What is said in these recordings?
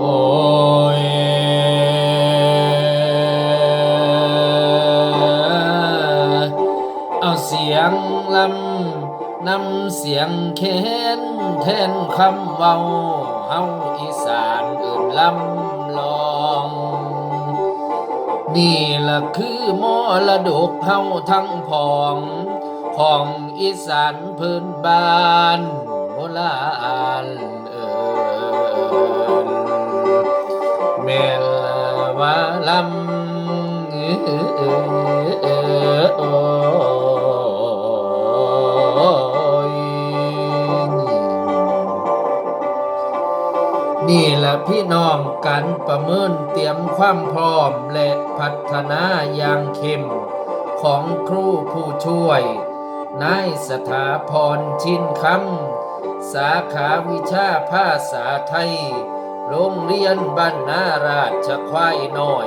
เอาเสียงลำนำเสียงเค้นแทนคำเว้าเฮาอีสานอื่นลำลอง นี่ละคือมระดกเฮาทั้งผอง ของอีสานพื้นบ้านโบรา นี่แหละพี่น้องกันประเมินเตรียมความพร้อมและพัฒนาอย่างเข้มของครูผู้ช่วย นายสถาพรชินคำ สาขาวิชาภาษาไทย โรงเรียนบ้านนาราชควายน้อย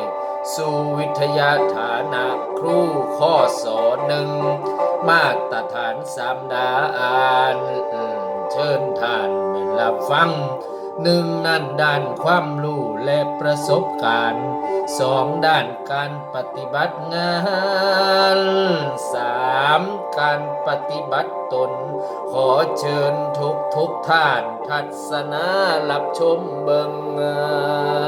สู่วิทยาฐานะครูข้อสอนหนึ่ง มาตรฐานสามดาอ่านเชิญท่านมารับฟังหนึ่งนั่นด้านความรู้และประสบการณ์สองด้านการปฏิบัติงานสามการปฏิบัติตน ขอเชิญทุกทุกท่านทัศนารับชมเบิงงาน